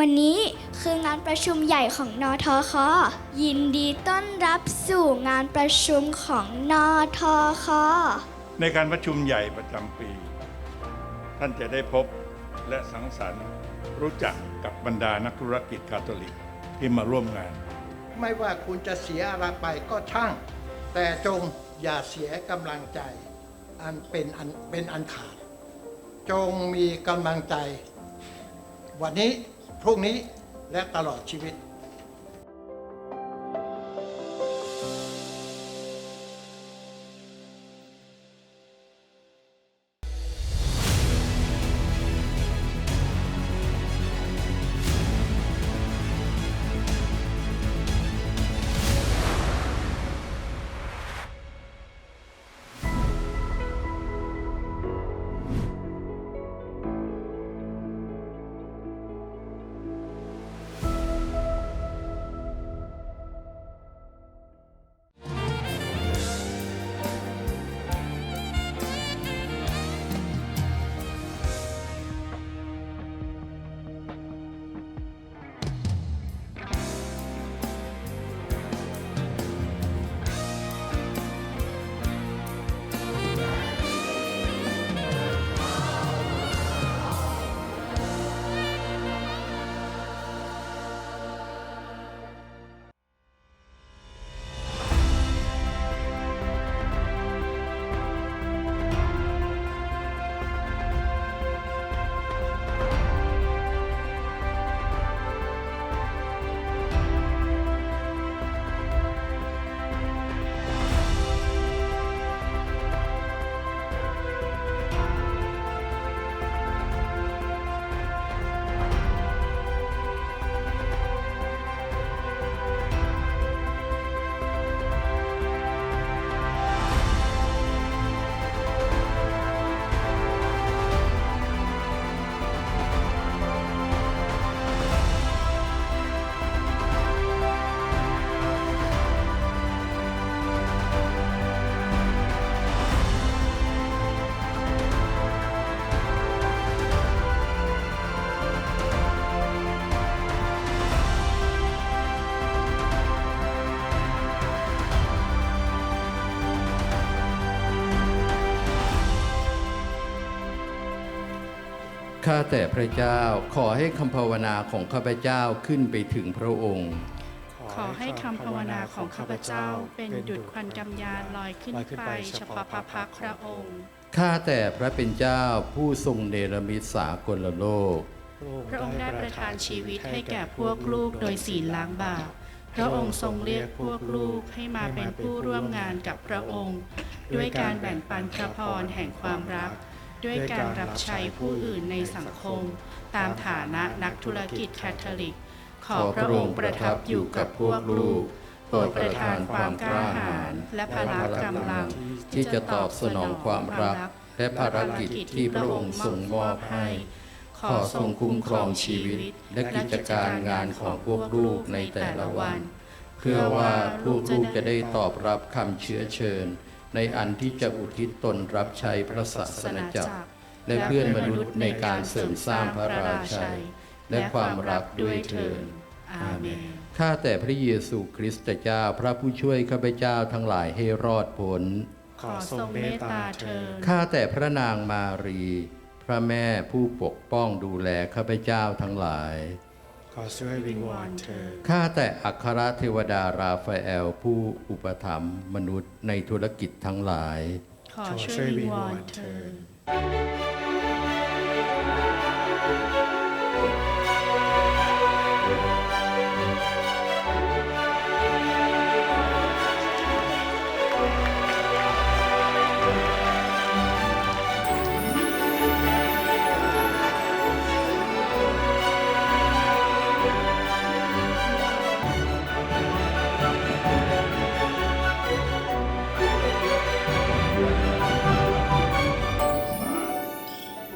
วันนี้คืองานประชุมใหญ่ของนทค ยินดีต้อนรับสู่งานประชุมของนทค ในการประชุมใหญ่ประจำปี ท่านจะได้พบและสังสรรค์รู้จักกับบรรดานักธุรกิจคาทอลิกที่มาร่วมงาน ไม่ว่าคุณจะเสียอะไรไปก็ช่าง แต่จงอย่าเสียกำลังใจ อันเป็นอันเป็นอันขาด จงมีกำลังใจ วันนี้ พรุ่งนี้และตลอดชีวิต ข้าแต่พระเจ้าขอให้คำภาวนาของข้าพเจ้าขึ้นไปถึงพระองค์ ขอให้คำภาวนาของข้าพเจ้าเป็นดุจควันกำยานลอยขึ้นไปเฉพาะพระพักตร์พระองค์ข้าแต่พระเป็นเจ้าผู้ทรงเนรมิตสากลโลก พระองค์ได้ประทานชีวิตให้แก่พวกลูกโดยศีลล้างบาปพระองค์ทรงเรียกพวกลูกให้มาเป็นผู้ร่วมงานกับพระองค์ ด้วยการแบ่งปันพระพรแห่งความรัก ด้วยการรับใช้ผู้อื่นในสังคม ตามฐานะนักธุรกิจแคทอลิก ขอพระองค์ประทับอยู่กับพวกลูกโปรดประทานความกล้าหาญและพละกำลัง ที่จะตอบสนองความรัก และภารกิจที่พระองค์ทรงมอบให้ ขอทรงคุ้มครองชีวิต และกิจการงานของพวกลูกในแต่ละวัน เพื่อว่าพวกลูกจะได้ตอบรับคำเชื้อเชิญ ในอันที่จะอุทิศตนรับใช้พระศาสนจักร และเพื่อนมนุษย์ในการเสริมสร้างพระราชัย และความรักด้วยเถิดอาเมนข้าแต่พระเยซูคริสต์เจ้าพระผู้ช่วยข้าพเจ้าทั้งหลายให้รอดพ้นขอทรงเมตตาเถิดข้าแต่พระนางมารี พระแม่ผู้ปกป้องดูแลข้าพเจ้าทั้งหลาย ขอช่วยวิงวอนเธอ ข้าแต่อัครเทวดาราฟาเอล ผู้อุปถัมภ์มนุษย์ในธุรกิจทั้งหลาย ขอช่วยวิงวอนเถิด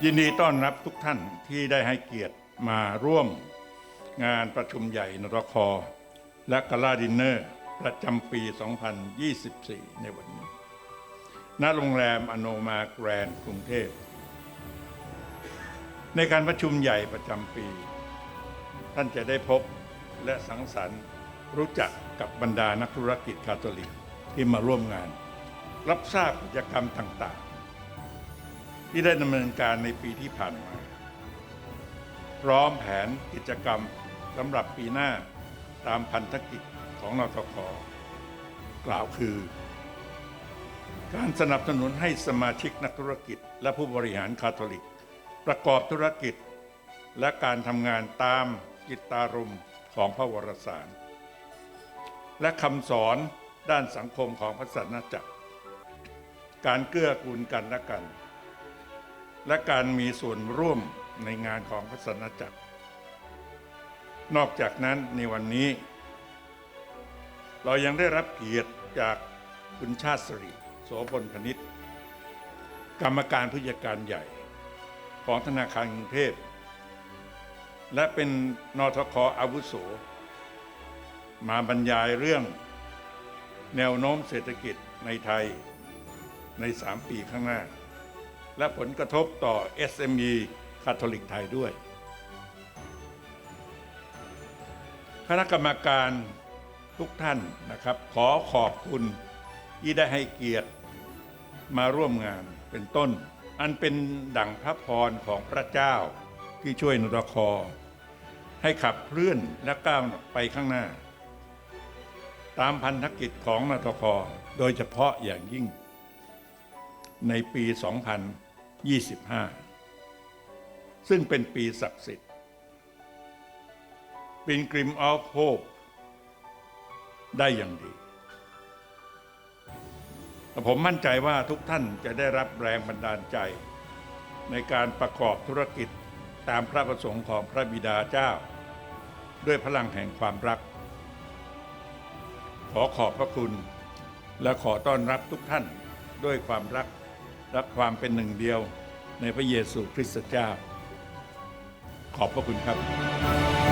ยินดีต้อนรับทุกท่านที่ได้ให้เกียรติมาร่วมงานประชุมใหญ่นรคและกาลาดินเนอร์ ประจำปี 2024 ในวันนี้ณโรงแรมอโนมาแกรนกรุงเทพ ในการประชุมใหญ่ประจำปี ท่านจะได้พบและสังสรรค์รู้จักกับบรรดานักธุรกิจคาทอลิกที่มาร่วมงาน รับทราบกิจกรรมต่าง ที่ได้ดำเนินการในปีที่ผ่านมา พร้อมแผนกิจกรรมสำหรับปีหน้าตามพันธกิจของนทคกล่าวคือ การสนับสนุนให้สมาชิกนักธุรกิจ และผู้บริหารคาทอลิก ประกอบธุรกิจ และการทำงานตามจิตตารมของพระวรสาร และคำสอนด้านสังคมของพระศาสนาจักร การเกื้อกูลกันและกัน และการมีส่วนร่วมในงานของพระศาสนจักร นอกจากนั้นในวันนี้ เรายังได้รับเกียรติจากคุณชาติสริโสพลพนิษฐ์กรรมการผู้จัดการใหญ่ของธนาคารกรุงเทพ และเป็นนทคอาวุโส มาบรรยายเรื่อง แนวโน้มเศรษฐกิจในไทยใน 3 ปีข้างหน้า และผลกระทบต่อ SME คาทอลิกไทยด้วย คณะกรรมการทุกท่านนะครับ ขอขอบคุณที่ได้ให้เกียรติมาร่วมงานเป็นต้น อันเป็นดั่งพระพรของพระเจ้าที่ช่วยนรคอ ให้ขับเคลื่อนและก้าวไปข้างหน้า ตามพันธกิจของนทคอ โดยเฉพาะอย่างยิ่งในปี 2000 25 ซึ่งเป็นปีศักดิ์สิทธิ์เป็นกริมออฟโฮปได้อย่างดี ผมมั่นใจว่าทุกท่านจะได้รับแรงบันดาลใจ ในการประกอบธุรกิจตามพระประสงค์ของพระบิดาเจ้า ด้วยพลังแห่งความรัก ขอขอบพระคุณและขอต้อนรับทุกท่านด้วยความรัก และความเป็นหนึ่งเดียวในพระเยซูคริสต์เจ้า ขอบพระคุณครับ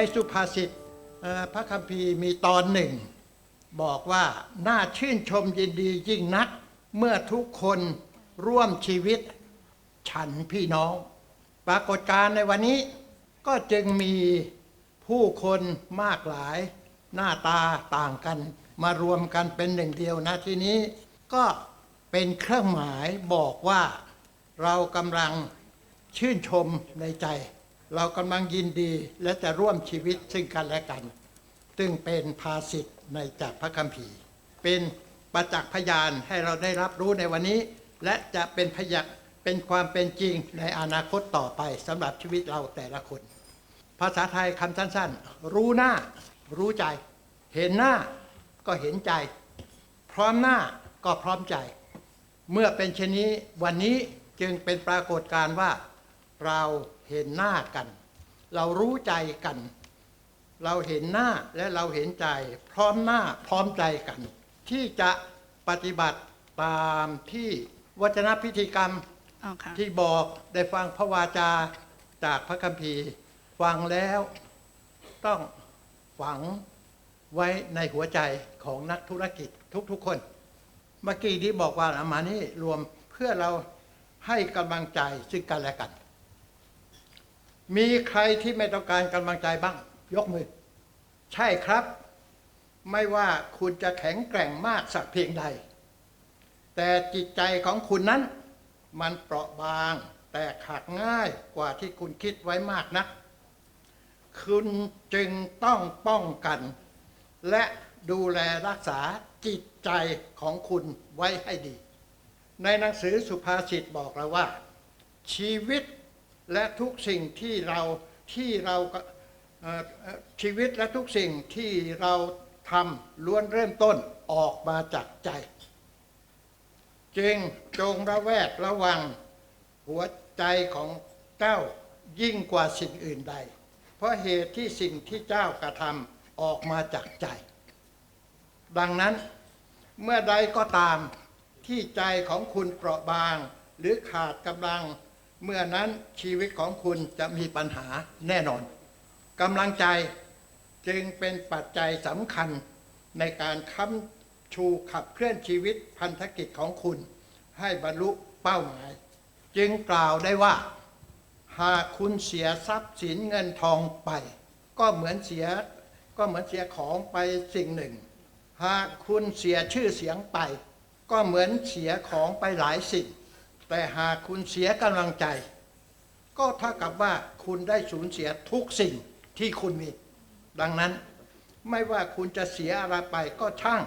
ในสุภาษิตพระคัมภีร์มีตอนหนึ่ง บอกว่าน่าชื่นชมยินดียิ่งนัก เมื่อทุกคนร่วมชีวิต ฉันพี่น้อง ปรากฏการในวันนี้ก็จึงมีผู้คนมากหลาย หน้าตาต่างกัน มารวมกันเป็นหนึ่งเดียวนะที่นี้ก็เป็นเครื่องหมายบอกว่าเรากำลังชื่นชมในใจ เรากำลังยินดีและจะร่วมชีวิตซึ่งกันและกัน ซึ่งเป็นภาษิตในจากพระคัมภีร์ เป็นประจักษ์พยานให้เราได้รับรู้ในวันนี้ และจะเป็นพยักเป็นความเป็นจริงในอนาคตต่อไปสำหรับชีวิตเราแต่ละคน ภาษาไทยคำสั้นๆ รู้หน้า รู้ใจ เห็นหน้าก็เห็นใจ พร้อมหน้าก็พร้อมใจ เมื่อเป็นเช่นนี้วันนี้จึงเป็นปรากฏการณ์ว่าเรา เห็นหน้ากัน เรารู้ใจกัน เราเห็นหน้าและเราเห็นใจ พร้อมหน้าพร้อมใจกัน ที่จะปฏิบัติตามที่วัจนพิธีกรรมเอาค่ะที่บอกได้ฟังพระวาจาจากพระคัมภีร์ฟังแล้ว ต้องฝังไว้ในหัวใจของนักธุรกิจทุกๆคน เมื่อกี้ที่บอกว่าอามานี่รวมเพื่อเราให้กำลังใจซึ่งกันและกัน มีใครที่ไม่ต้องการกำลังใจบ้าง ยกมือ ใช่ครับ ไม่ว่าคุณจะแข็งแกร่งมากสักเพียงใด แต่จิตใจของคุณนั้น มันเปราะบาง แตกหักง่ายกว่าที่คุณคิดไว้มากนะคุณจึงต้องป้องกัน และดูแลรักษาจิตใจของคุณไว้ให้ดี ในหนังสือสุภาษิตบอกเราว่า ชีวิต และทุกสิ่งที่เราที่เราชีวิตและทุกสิ่งที่เราทำล้วนเริ่มต้นออกมาจากใจจึงจงระแวดระวังหัวใจของเจ้ายิ่งกว่าสิ่งอื่นใด เพราะเหตุที่สิ่งที่เจ้ากระทำออกมาจากใจ ดังนั้นเมื่อใดก็ตามที่ใจของคุณเปราะบางหรือขาดกำลัง เมื่อนั้นชีวิตของคุณจะมีปัญหาแน่นอนกำลังใจจึงเป็นปัจจัยสำคัญในการค้ำชูขับเคลื่อนชีวิตพันธกิจของคุณ ให้บรรลุเป้าหมาย จึงกล่าวได้ว่า หากคุณเสียทรัพย์สินเงินทองไป ก็เหมือนเสียก็เหมือนเสียของไปสิ่งหนึ่ง หากคุณเสียชื่อเสียงไป ก็เหมือนเสียของไปหลายสิ่ง แต่หากคุณเสียกำลังใจ ก็เท่ากับว่าคุณได้สูญเสียทุกสิ่งที่คุณมี ดังนั้นไม่ว่าคุณจะเสียอะไรไปก็ช่าง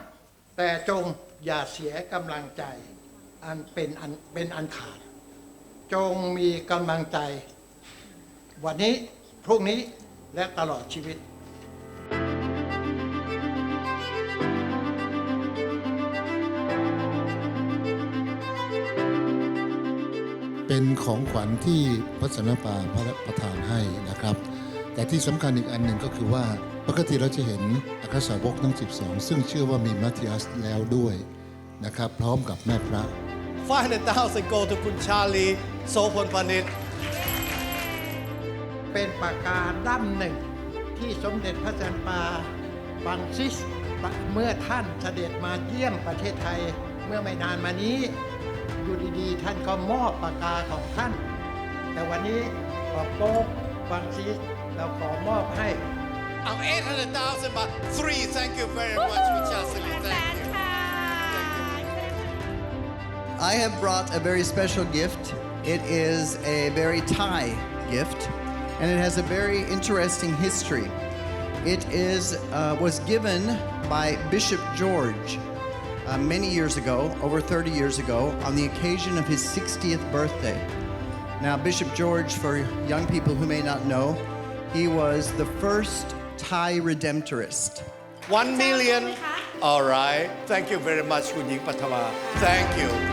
แต่จงอย่าเสียกำลังใจอันเป็นอันเป็นอันขาด จงมีกำลังใจ วันนี้พรุ่งนี้และตลอดชีวิต ของขวัญที่พระสนปาพระประทานให้นะครับ แต่ที่สำคัญอีกอันหนึ่งก็คือว่าปกติเราจะเห็นอัครสาวกทั้ง 12 ซึ่งเชื่อว่ามีมัทธิอัสแล้วด้วยนะครับ พร้อมกับแม่พระ 500,000 go to คุณชาลีโสพลปนิชเป็นปากกาด้ำหนึ่ง ที่สมเด็จพระจันปาฟรังซิส เมื่อท่านเสด็จมาเยี่ยมประเทศไทยเมื่อไม่นานมานี้ อยู่ดีๆ ท่านก็มอบปากกาของท่าน แต่วันนี้ขอโป๊ปฟรังซิสเราขอมอบให้ เอา800,000 บาท three thank you very much คุณชาลี thank you I have brought a very special gift. It is a very Thai gift, and it has a very interesting history. It is uh, was given by Bishop George uh, many years ago, over 30 years ago, on the occasion of his 60th birthday. Now, Bishop George, for young people who may not know, he was the first Thai redemptorist. 1 million alright thank you very much คุณหญิงปัทมา thank you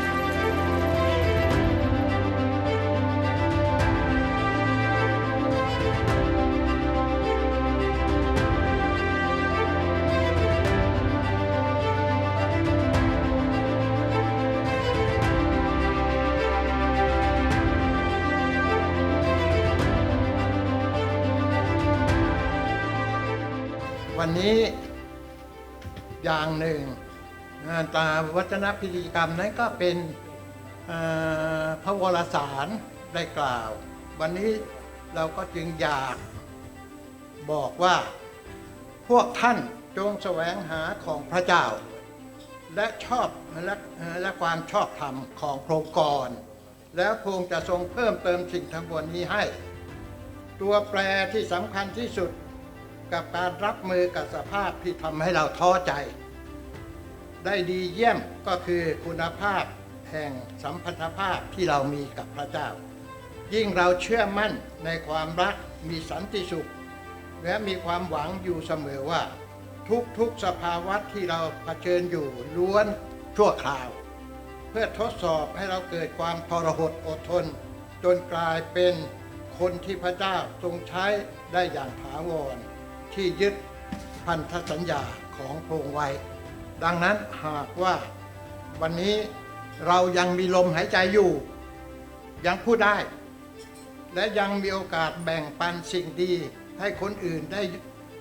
วันนี้อย่างหนึ่งงานตามวัฒนพิธีกรรมนั้นก็เป็นพระวรสารได้กล่าว วันนี้เราก็จึงอยากบอกว่าพวกท่านจงแสวงหาของพระเจ้า และชอบและและความชอบธรรมของพระองค์ก่อน แล้วพระองค์จะทรงเพิ่มเติมสิ่งทั้งปวงนี้ให้ ตัวแปรที่สำคัญที่สุด กับการรับมือกับสภาพที่ทำให้เราท้อใจ ได้ดีเยี่ยมก็คือคุณภาพแห่งสัมพันธภาพที่เรามีกับพระเจ้า ยิ่งเราเชื่อมั่นในความรักมีสันติสุข และมีความหวังอยู่เสมอว่า ทุกๆสภาวะที่เราเผชิญอยู่ล้วนชั่วคราว เพื่อทดสอบให้เราเกิดความทรหดอดทน จนกลายเป็นคนที่พระเจ้าทรงใช้ได้อย่างถาวร ที่ยึดพันธสัญญาของพระองค์ไว้ ดังนั้นหากว่าวันนี้เรายังมีลมหายใจอยู่ ยังพูดได้ และยังมีโอกาสแบ่งปันสิ่งดีให้คนอื่นได้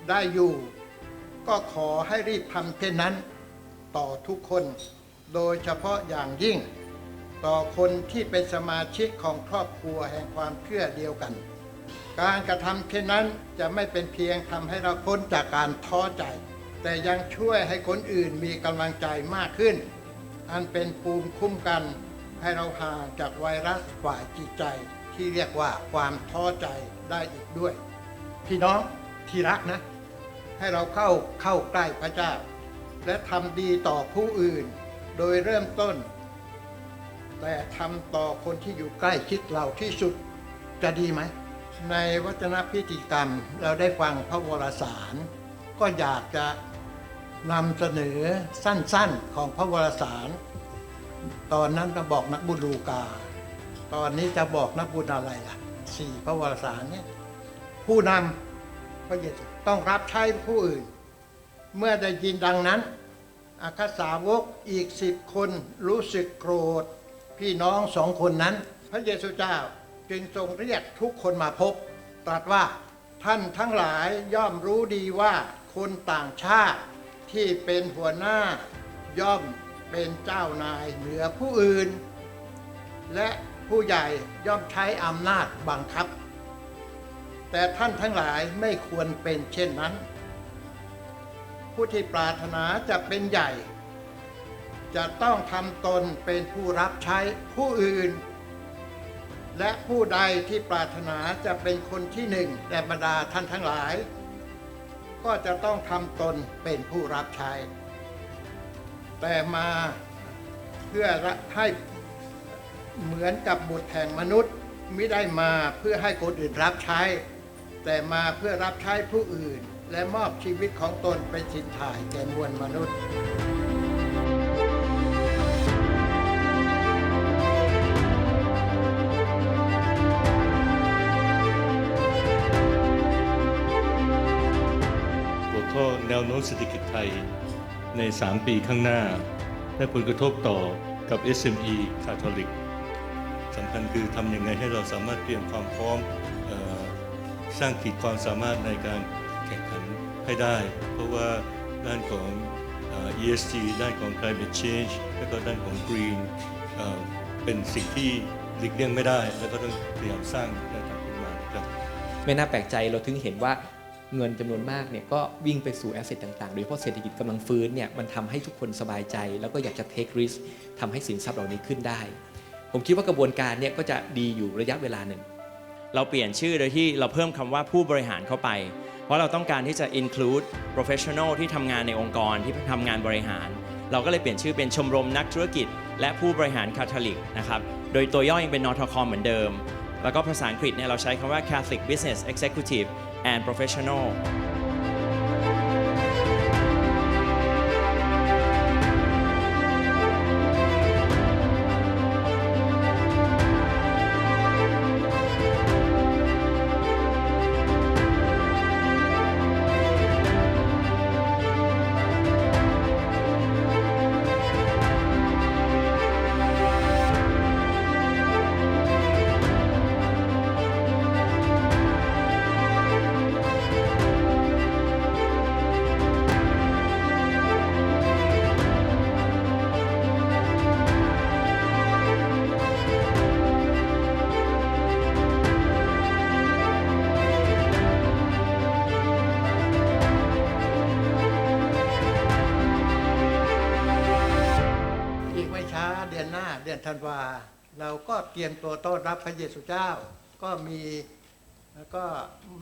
ได้อยู่ ก็ขอให้รีบทำเช่นนั้น ต่อทุกคน โดยเฉพาะอย่างยิ่ง ต่อคนที่เป็นสมาชิกของครอบครัวแห่งความเชื่อเดียวกัน การกระทำเช่นนั้นจะไม่เป็นเพียงทำให้เราพ้นจากการท้อใจ แต่ยังช่วยให้คนอื่นมีกำลังใจมากขึ้น อันเป็นภูมิคุ้มกัน ให้เราห่างจากไวรัสฝ่ายจิตใจ ที่เรียกว่าความท้อใจได้อีกด้วย พี่น้องที่รักนะ ให้เราเข้าเข้าใกล้พระเจ้า และทำดีต่อผู้อื่น โดยเริ่มต้น แต่ทำต่อคนที่อยู่ใกล้ชิดเราที่สุดจะดีไหม ในวัฒนพิธีกรรมเราได้ฟังพระวรสาร ก็อยากจะนำเสนอสั้นๆของพระวรสาร ตอนนั้นก็บอกนักบุญลูกา ตอนนี้จะบอกนักบุญอะไรล่ะสี่พระวรสารเนี่ยผู้นำพระเยซูต้องรับใช้ผู้อื่น เมื่อได้ยินดังนั้นอาคาสาวกอีกสิบคนรู้สึกโกรธ พี่น้องสองคนนั้น พระเยซูเจ้า จึงทรงเรียกทุกคนมาพบ ตรัสว่าท่านทั้งหลายย่อมรู้ดีว่าคนต่างชาติที่เป็นหัวหน้า ย่อมเป็นเจ้านายเหนือผู้อื่น และผู้ใหญ่ย่อมใช้อำนาจบังคับ แต่ท่านทั้งหลายไม่ควรเป็นเช่นนั้น ผู้ที่ปรารถนาจะเป็นใหญ่ จะต้องทำตนเป็นผู้รับใช้ผู้อื่น และผู้ใดที่ปรารถนาจะเป็นคนที่หนึ่งแด่บรรดาท่านทั้งหลาย ก็จะต้องทำตนเป็นผู้รับใช้ แต่มาเพื่อให้เหมือนกับบุตรแห่งมนุษย์ไม่ได้มาเพื่อให้คนอื่นรับใช้ แต่มาเพื่อรับใช้ผู้อื่น และมอบชีวิตของตนเป็นสินถ่ายแก่มวลมนุษย์ แนวโน้มเศรษฐกิจไทยใน 3 ปีข้างหน้า และผลกระทบต่อกับ SME คาทอลิกสำคัญคือทำยังไงให้เราสามารถเตรียมความพร้อมออสร้างขีดความสามารถในการแข่งขันให้ได้ เพราะว่าด้านของเอ่อ ESG ด้านของ climate change และก็ด้านของ green เเป็นสิ่งที่หลีกเลี่ยงไม่ได้ และก็ต้องพยายามสร้างและทำขึ้นมาครับไม่น่าแปลกใจเราถึงเห็นว่า เงินจำนวนมากเนี่ยก็วิ่งไปสู่แอสเซทต่างๆ โดยเฉพาะเศรษฐกิจกำลังฟื้นเนี่ยมันทำให้ทุกคนสบายใจ แล้วก็อยากจะ take risk ทำให้สินทรัพย์เหล่านี้ขึ้นได้ ผมคิดว่ากระบวนการเนี่ยก็จะดีอยู่ระยะเวลาหนึ่ง เราเปลี่ยนชื่อโดยที่เราเพิ่มคำว่าผู้บริหารเข้าไป เพราะเราต้องการที่จะ include professional ที่ทำงานในองค์กรที่ทำงานบริหาร เราก็เลยเปลี่ยนชื่อเป็นชมรมนักธุรกิจ และผู้บริหารคาทอลิกนะครับโดยตัวย่อยังเป็นนทคอมเหมือนเดิม แล้วก็ภาษาอังกฤษเนี่ยเราใช้คำว่า Catholic Business Executive and Professional ธันวา เราก็เตรียมตัวต้อนรับพระเยซูเจ้า ก็มีแล้วก็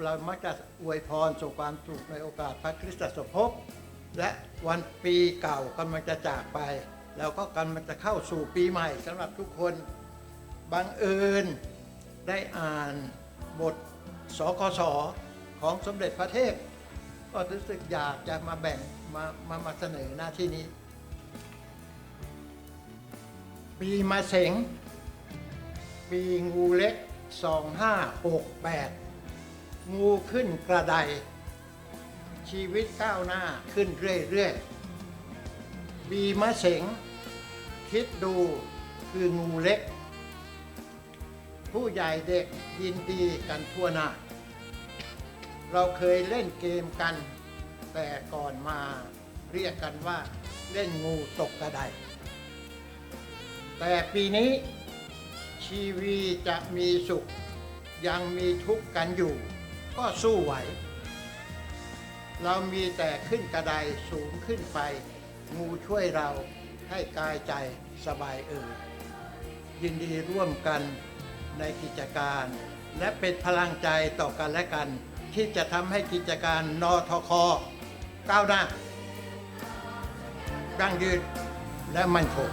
เรามักจะอวยพรส่งความสุขในโอกาสพระคริสตสมภพและวันปีเก่ากำลังจะจากไป แล้วก็กำลังจะเข้าสู่ปีใหม่สำหรับทุกคนบังเอิญได้อ่านบทสคสของสมเด็จพระเทพ ก็รู้สึกอยากจะมาแบ่งมามามาเสนอหน้าที่นี้ ปีมาเสง ปีงูเล็ก 2568 งูขึ้นกระได ชีวิตก้าวหน้าขึ้นเรื่อยๆปีมะเสง คิดดูคืองูเล็ก ผู้ใหญ่เด็กยินดีกันทั่วหน้า เราเคยเล่นเกมกัน แต่ก่อนมาเรียกกันว่าเล่นงูตกกระได แต่ปีนี้ชีวีจะมีสุข ยังมีทุกข์กันอยู่ ก็สู้ไหว เรามีแต่ขึ้นกระไดสูงขึ้นไป งูช่วยเราให้กายใจสบายเอ่ยยินดีร่วมกันในกิจการ และเป็นพลังใจต่อกันและกัน ที่จะทำให้กิจการนทคก้าวหน้ายั่งยืนและมั่นคง